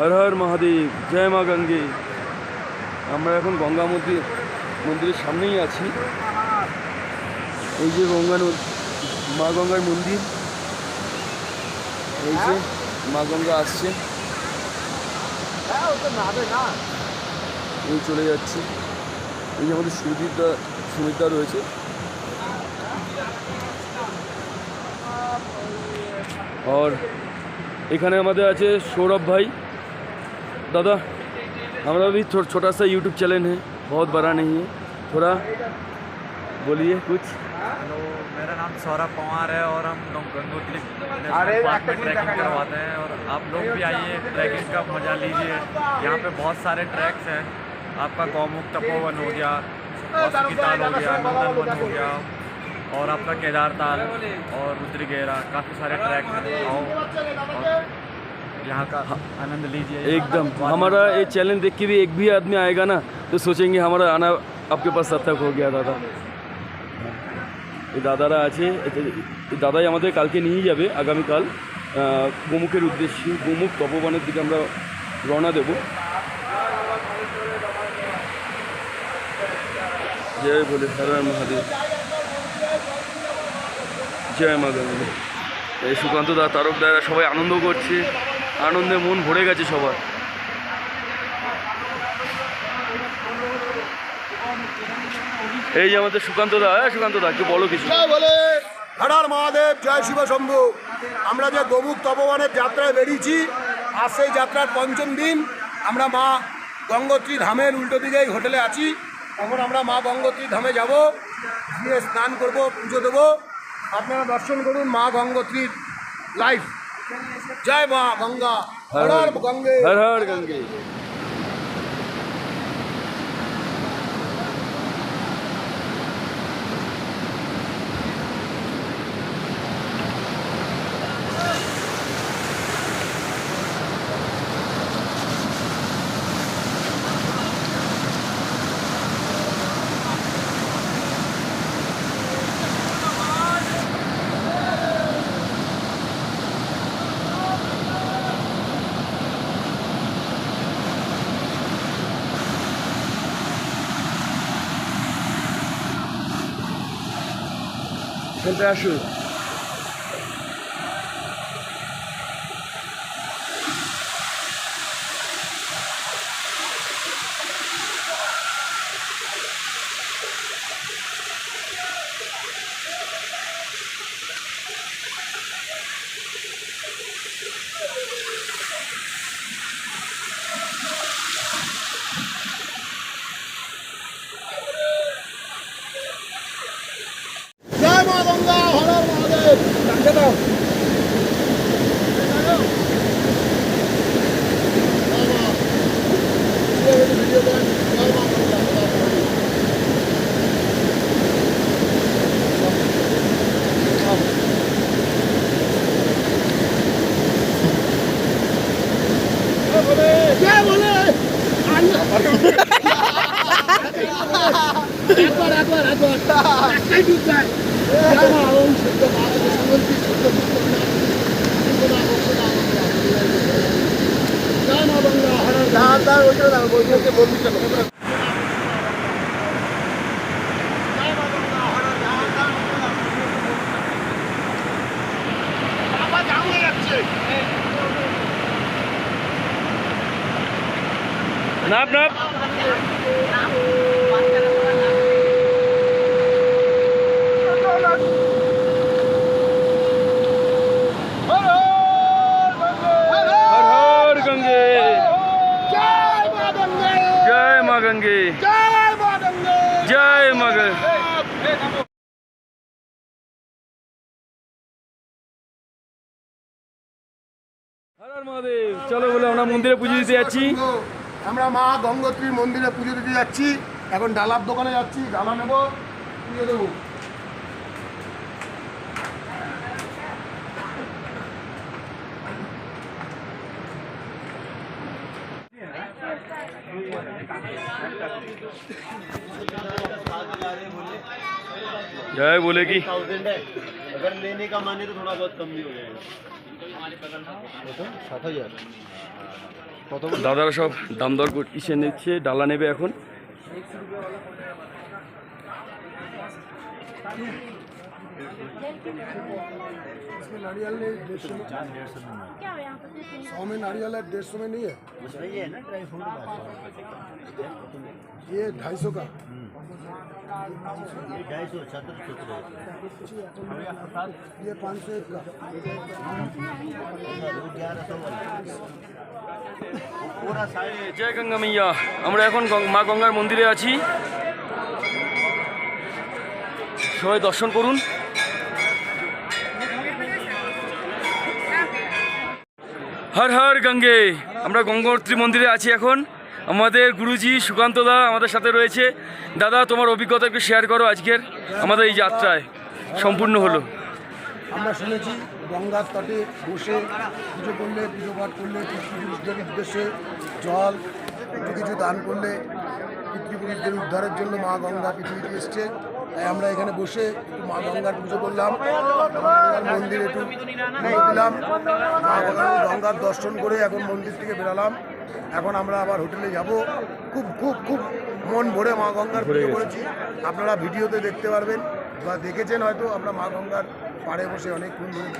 হর হর মহাদেব, জয় মা গঙ্গে। আমরা এখন গঙ্গা মন্দির, মন্দিরের সামনেই আছি। এই যে গঙ্গা মা গঙ্গার মন্দির। এই যে মা গঙ্গা আসছে। এই চলে যাচ্ছে। এই যে আমাদের সুদীপদা সুমিতদা রয়েছে। আর এখানে আমাদের আছে সৌরভ ভাই। दादा हमारा भी थोड़ा छोटा सा यूट्यूब चैनल है बहुत बड़ा नहीं है। थोड़ा बोलिए कुछ। हेलो मेरा नाम सौरभ पवार है और हम लोग गंगोत्री पार्क में ट्रैकिंग करवाते हैं और आप लोग भी आइए ट्रैकिंग का मज़ा लीजिए। यहाँ पे बहुत सारे ट्रैक्स हैं। आपका गौमुख तपोवन हो गया ताल हो गया नंदन वन हो गया और आपका केदार ताल और रुद्रगेरा काफ़ी सारे ट्रैक हैं। आओ। यहाँ का आनंद लीजिए एकदम हमारा ये चैनल देख के भी एक भी आदमी आएगा ना तो सोचेंगे हमारा आना आपके पास सार्थक हो गया दादा এই দাদারা আছে এতে- এই দাদাই আমাদের কালকে নিয়ে যাবে আগামীকাল আহ, গোমুখের উদ্দেশ্যে গোমুখ তপবনের দিকে আমরা রওনা দেব জয় বলে হর হর মহাদেব জয় মা গঙ্গে এই সুকান্ত দা তারক দারা সবাই আনন্দ করছে আনন্দে মন ভরে গেছে সবার। এই যে আমাদের সুকান্ত দা হ্যাঁ সুকান্ত দা, একটু বলো কিছু। বলে মহাদেব, জয় শিব শম্ভু। আমরা যে গোমুখ তপবনের যাত্রায় বেরিয়েছি, আর সেই যাত্রার পঞ্চম দিন আমরা মা গঙ্গোত্রী ধামের উল্টো দিকে এই হোটেলে আছি। তখন আমরা মা গঙ্গোত্রী ধামে যাব, গিয়ে স্নান করব, পুজো দেবো। আপনারা দর্শন করুন মা গঙ্গোত্রীর লাইফ। জয় মা গঙ্গা। হরার গঙ্গে। হর হর গঙ্গে। এখানটায় আসুন জয় মা গঙ্গা হরার মহাদেব ডাকতে দাও ভিডিও করেন জয় মা গঙ্গা হরার মহাদেব জয় বলে একবার একবার সত্য ভারত সমন্তি সত্য জয় মা গঙ্গা হরণ দাঁড় দাঁড় ওইটা দাঁড় বলতে বলবি চলো জয় মা গঙ্গা হরণ দাঁড় দাঁড় বাবা জাম হয়ে যাচ্ছে নাপ নাপ হর হর গঙ্গে জয় মা গঙ্গে জয় মা গঙ্গে জয় মা গঙ্গে জয় মা গঙ্গে হর হর মহাদেব চলো বলে আমরা মন্দিরে পুজো দিতে যাচ্ছি আমরা মা গঙ্গোত্রীর মন্দিরে পুজো দিতে যাচ্ছি এখন ডালার দোকানে যাচ্ছি ডালা নেবো পুজো দেবো जय बोले की थाउजेंड है अगर लेने का माने तो थोड़ा बहुत कम भी हो जाएगा দাদারা সব দাম দর কিসে নিচ্ছে ডালা নেবে এখন। इसमें नारियल नहीं डेढ़ सौ में क्या हो यहाँ पर सौ में नारियल है डेढ़ सौ में नहीं है ये है ना ड्राई फ्रूट ये ढाई सौ का ये ढाई सौ छत्र छत्र ये पाँच सौ एक का ग्यारह सौ पूरा साइड জয় গঙ্গা মাইয়া আমরা এখন গং- মা গঙ্গার মন্দিরে আছি সবাই দর্শন করুন হর হর গঙ্গে। আমরা গঙ্গোত্রী মন্দিরে আছি এখন। আমাদের গুরুজি সুকান্ত দা আমাদের সাথে রয়েছে। দাদা, তোমার অভিজ্ঞতা একটু শেয়ার করো আজকের আমাদের এই যাত্রায়। সম্পূর্ণ হলো। আমরা শুনেছি, গঙ্গার তটে বসে পুজো করলে, পুজো পাঠ করলে পিতৃপুরুষদের উদ্দেশ্যে জল, কিছু দান করলে পিতৃপুরুষদের উদ্ধারের জন্য মা গঙ্গা পৃথিবীতে এসছে। তাই আমরা এখানে বসে একটু মা গঙ্গার পুজো করলাম। মন্দির একটু দিলাম। মা গঙ্গার- দর্শন করে এখন মন্দির থেকে বেরালাম। এখন আমরা আবার হোটেলে যাব। খুব খুব খুব মন ভরে মা গঙ্গার পুজো করেছি। আপনারা ভিডিওতে দেখতে পারবেন বা দেখেছেন হয়তো আমরা মা গঙ্গার পাড়ে বসে অনেক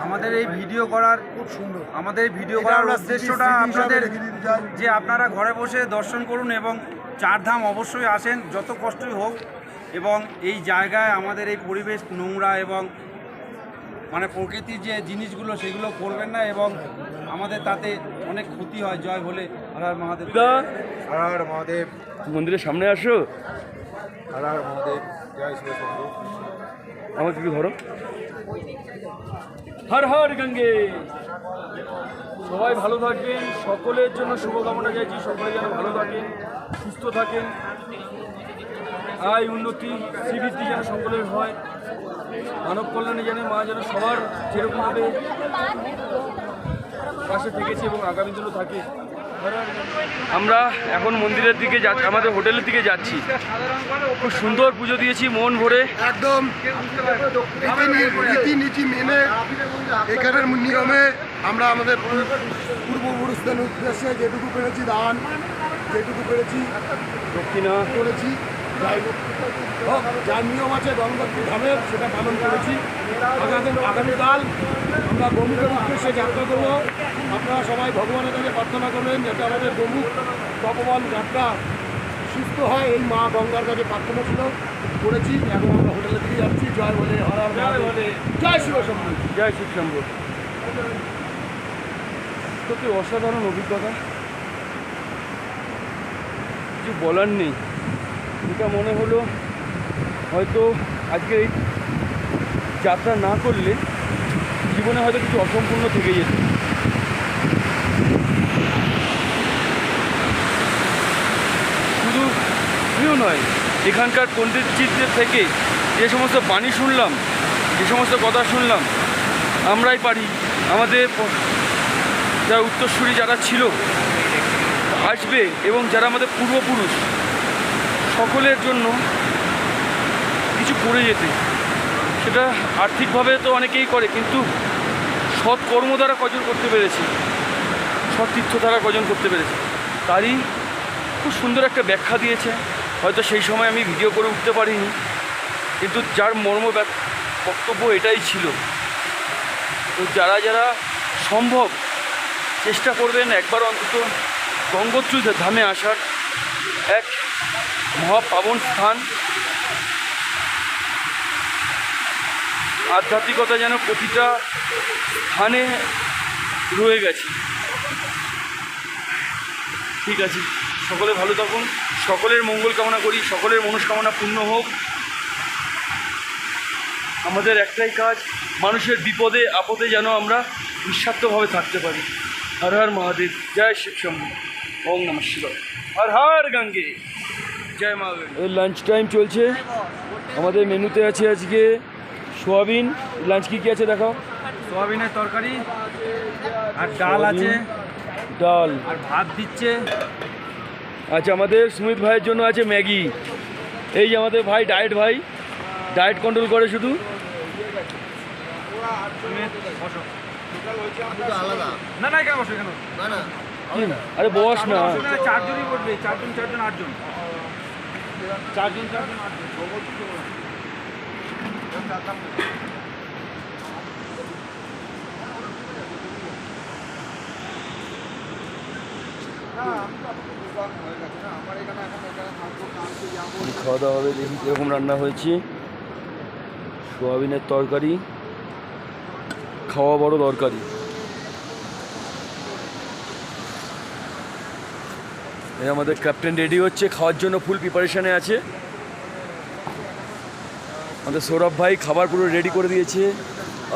আমাদের এই ভিডিও করার খুব সুন্দর। আমাদের এই ভিডিও করার উদ্দেশ্যটা আপনাদের। যে আপনারা ঘরে বসে দর্শন করুন এবং চারধাম অবশ্যই আসেন যত কষ্টই হোক। এবং এই জায়গায় আমাদের এই পরিবেশ নোংরা এবং মানে প্রকৃতির যে জিনিসগুলো সেগুলো করবেন না এবং আমাদের তাতে অনেক ক্ষতি হয়। জয় বলে হর হর মহাদেব। দা হর হর মহাদেব। মন্দিরের সামনে আসো। হর হর মহাদেব। জয় শিব আমাকে একটু ধরো। হর হর গঙ্গে। সবাই ভালো থাকবেন সকলের জন্য শুভকামনা চাইছি সকলে যেন ভালো থাকেন সুস্থ থাকেন। আয় উন্নতি শ্রীবৃদ্ধি যেন সকলের হয়। মানব কল্যাণে যেন মা যেন সবার যেরকমভাবে পাশে থেকেছে এবং আগামী দিনও থাকে। আমরা এখন মন্দিরের দিকে যাচ্ছি আমাদের হোটেলের দিকে যাচ্ছি। খুব সুন্দর পুজো দিয়েছি মন ভরে। একদম রীতিনী- রীতিনীতি মেনে এখানের নিয়মে আমরা আমাদের পূর্ব- পূর্বপুরুষদের উদ্দেশ্যে যেটুকু পেরেছি দান যেটুকু পেরেছি দক্ষিণা। করেছি। হোক, যা নিয়ম আছে গঙ্গোত্রী ধামের সেটা পালন করেছি। আগামী আগামীকাল আমরা গোমুখের উদ্দেশ্যে যাত্রা করব। আপনারা সবাই ভগবানের কাছে প্রার্থনা করবেন যাতে আমাদের গোমুখ তপবন যাত্রা সুস্থ হয়। এই মা গঙ্গার কাছে প্রার্থনা ছিল করেছি। এখন আমরা হোটেলের দিকে যাচ্ছি। জয় বলে জয়। বলে। জয় শিব শম্ভু। জয় শিব শম্ভু। সত্যি অসাধারণ অভিজ্ঞতা। কিছু বলার নেই। এটা মনে হলো হয়তো আজকে এই যাত্রা না করলে জীবনে হয়তো কিছু অসম্পূর্ণ থেকে যেত। শুধু প্রিয় নয়, এখানকার পণ্ডিতজিদের থেকে যে সমস্ত বাণী শুনলাম, যে সমস্ত কথা শুনলাম, আমরাই পারি। আমাদের যারা উত্তরসূরি যারা ছিল, আসবে এবং যারা আমাদের পূর্বপুরুষ সকলের জন্য কিছু করে যেতে। সেটা আর্থিকভাবে তো অনেকেই করে, কিন্তু সৎ কর্ম দ্বারা কজন করতে পেরেছে। সৎ তীর্থ দ্বারা কজন করতে পেরেছে। তারই খুব সুন্দর একটা ব্যাখ্যা দিয়েছে। হয়তো সেই সময় আমি ভিডিও করে উঠতে পারিনি, কিন্তু যার মর্ম বক্তব্য এটাই ছিল। তো যারা যারা সম্ভব চেষ্টা করবেন একবার অন্তত গঙ্গোত্রী ধামে আসার এক মহাপাবন স্থান আধ্যাত্মিকতা যেন প্রতিটা স্থানে রয়ে গেছে ঠিক আছে সকলে ভালো থাকুন সকলের মঙ্গল কামনা করি সকলের মনস্কামনা পূর্ণ হোক আমাদের একটাই কাজ মানুষের বিপদে আপদে যেন আমরা নিঃস্বার্থভাবে থাকতে পারি হর হর মহাদেব জয় শিব শম্ভু ওম নম শিবায় হর হর গঙ্গে লাঞ্চ টাইম চলছে। আমাদের মেনুতে আছে আজকে সোয়াবিন। লাঞ্চ কী কী আছে দেখাও? সোয়াবিনের তরকারি আর ডাল আছে। ডাল। আর ভাত দিচ্ছে। আচ্ছা আমাদের সুমিত ভাইয়ের জন্য আছে ম্যাগি। এই যে আমাদের ভাই ডায়েট ভাই। ডায়েট কন্ট্রোল করে শুধু। তুমি বসো। আলাদা। না না কেন বসো কেন না না আরে বস না। চারজনই বসবে। চারজন চারজন আটজন। চারজন খাওয়া দাওয়া হবে দেখি কীরকম রান্না হয়েছে। সোয়াবিনের তরকারি খাওয়া বড় দরকারি। এই আমাদের ক্যাপ্টেন রেডি হচ্ছে খাওয়ার জন্য ফুল প্রিপারেশনে আছে। আমাদের সৌরভ ভাই খাবার পুরো রেডি করে দিয়েছে।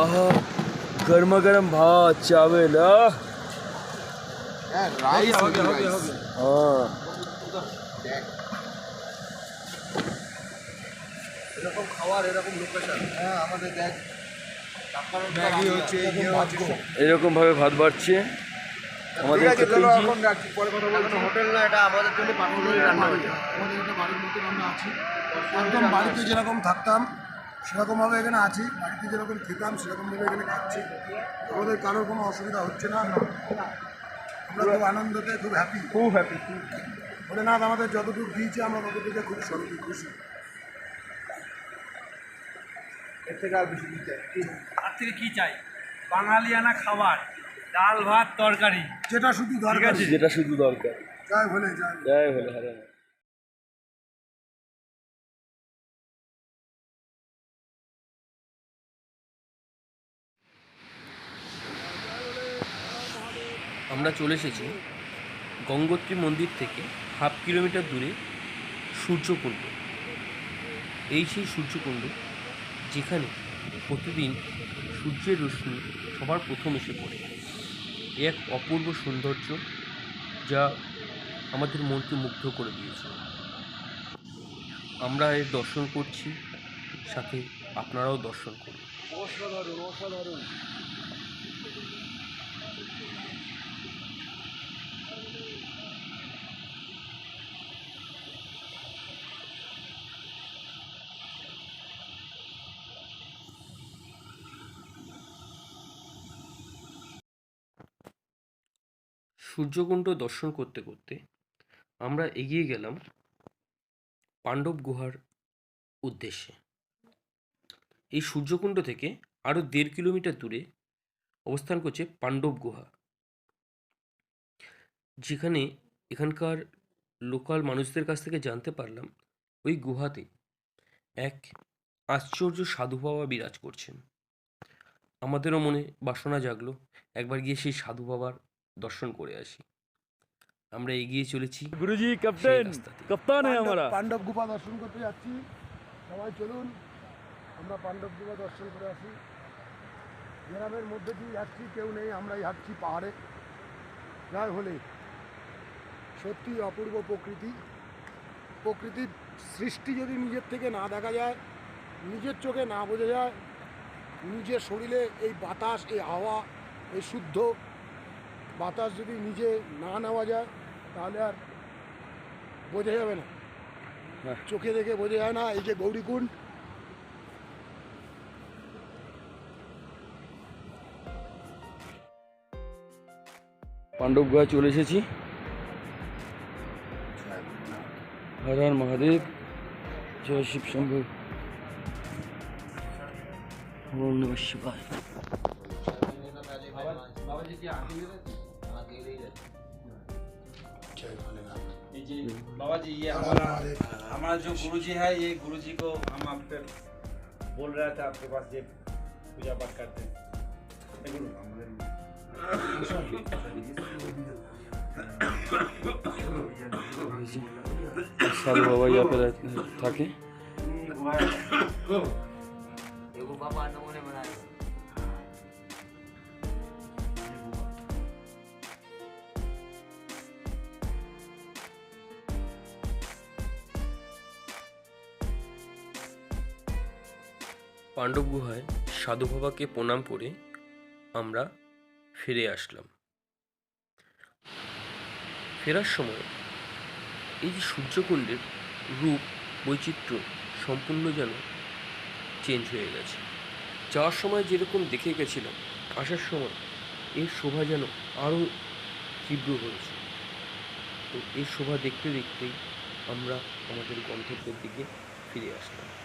আহা গরমা গরম ভাত চাবেল আহ। হ্যাঁ এরকম ভাবে ভাত বাড়ছে। আমাদের ক্যাপ্টেনজি হোটেল না এটা আমাদের জন্য রান্না হয়েছে আমাদের একটা বাড়ির মতো আমরা আছি। একদম বাড়িতে যেরকম থাকতাম সেরকমভাবে এখানে আছি। বাড়িতে যেরকম খেতাম সেরকমভাবে এখানে খাচ্ছি। আমাদের কারোর কোনো অসুবিধা হচ্ছে না। আমরা খুব আনন্দতে খুব হ্যাপি খুব হ্যাপি ভোলেনাথ আমাদের যতটুকু দিয়েছে আমরা ততটুকু খুব সরকারি খুশি। এর থেকে আর বেশি দিতে তার থেকে কি চাই? বাঙালিয়ানা খাবার। ডাল ভাত তরকারি। যেটা শুধু দরকার। যেটা শুধু দরকার। জয় ভোলে জয় ভোলে। জয় হলে হারে। আমরা চলে এসেছি গঙ্গোত্রী মন্দির থেকে হাফ কিলোমিটার দূরে সূর্যকুণ্ড। এই সেই সূর্যকুণ্ড যেখানে প্রতিদিন সূর্যের রশ্মি সবার প্রথম এসে পড়ে। এক অপূর্ব সৌন্দর্য যা আমাদের মনকে মুগ্ধ করে দিয়েছে। আমরা এর দর্শন করছি, সাথে আপনারাও দর্শন করুন। অসাধারণ অসাধারণ। সূর্যকুণ্ড দর্শন করতে করতে আমরা এগিয়ে গেলাম পাণ্ডব গুহার উদ্দেশ্যে। এই সূর্যকুণ্ড থেকে আরও দেড় কিলোমিটার দূরে অবস্থান করছে পাণ্ডব গুহা। যেখানে এখানকার লোকাল মানুষদের কাছ থেকে জানতে পারলাম ওই গুহাতে এক আশ্চর্য সাধু বাবা বিরাজ করছেন। আমাদেরও মনে বাসনা জাগলো, একবার গিয়ে সেই সাধু বাবার দর্শন করে আসি। আমরা এগিয়ে চলেছি গুরুজি ক্যাপ্টেন কাপ্তান আমরা। পাণ্ডব গুপা দর্শন করতে যাচ্ছি। সবাই চলুন আমরা পাণ্ডব গুপা দর্শন করে আসি। গ্রামের মধ্যে দিয়ে যাচ্ছি কেউ নেই আমরা যাচ্ছি পাহাড়ে। যাই হলে সত্যি অপূর্ব প্রকৃতি। প্রকৃতির সৃষ্টি যদি নিজের থেকে না দেখা যায় নিজের চোখে না বোঝা যায় নিজের শরীরে এই বাতাস এই হাওয়া এই শুদ্ধ বাতাস যদি নিজে না নেওয়া যায় তাহলে আর বোঝা যাবে না। হ্যাঁ। চোখে দেখে বোঝা যায় না এই যে গৌরীকুণ্ড পাণ্ডব গুহা চলে এসেছি। হর হর মহাদেব জয় শিব শম্ভু। ওম নমঃ শিবায়। बाबा जी ये हमारा हमारा जो गुरु जी है ये गुरु जी को हम आपके बोल रहा था आपके पास ये पूजा पाठ करते हैं साधु बाबा यहाँ पे रहते থাকে পাণ্ডব গুহায় সাধু বাবাকে প্রণাম করে আমরা ফিরে আসলাম। ফেরার সময় এই যে সূর্যকুণ্ডের রূপ, বৈচিত্র্য সম্পূর্ণ যেন চেঞ্জ হয়ে গেছে। যাওয়ার সময় যেরকম দেখে গেছিলাম, আসার সময় এর শোভা যেন আরও তীব্র হয়েছে। তো এই শোভা দেখতে দেখতেই আমরা আমাদের গন্তব্যের দিকে ফিরে আসলাম।